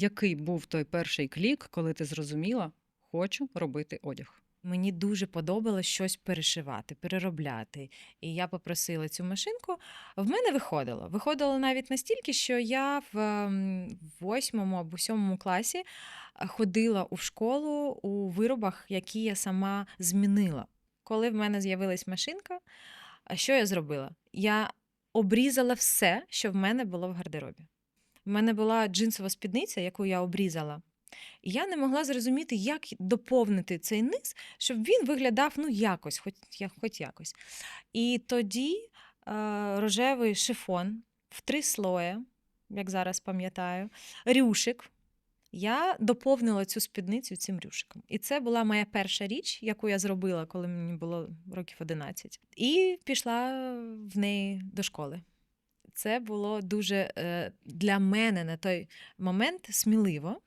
Який був той перший клік, коли ти зрозуміла, хочу робити одяг? Мені дуже подобалось щось перешивати, переробляти. І я попросила цю машинку. В мене виходило. Виходило навіть настільки, що я в ем, восьмому або сьомому класі е, ходила у школу у виробах, які я сама змінила. Коли в мене з'явилась машинка, що я зробила? Я обрізала все, що в мене було в гардеробі. В мене була джинсова спідниця, яку я обрізала. І я не могла зрозуміти, як доповнити цей низ, щоб він виглядав ну якось, хоч, хоч якось. І тоді е, рожевий шифон в три слої, як зараз пам'ятаю, рюшик. Я доповнила цю спідницю цим рюшиком. І це була моя перша річ, яку я зробила, коли мені було років 11. І пішла в неї до школи. Це було дуже е, для мене на той момент сміливо.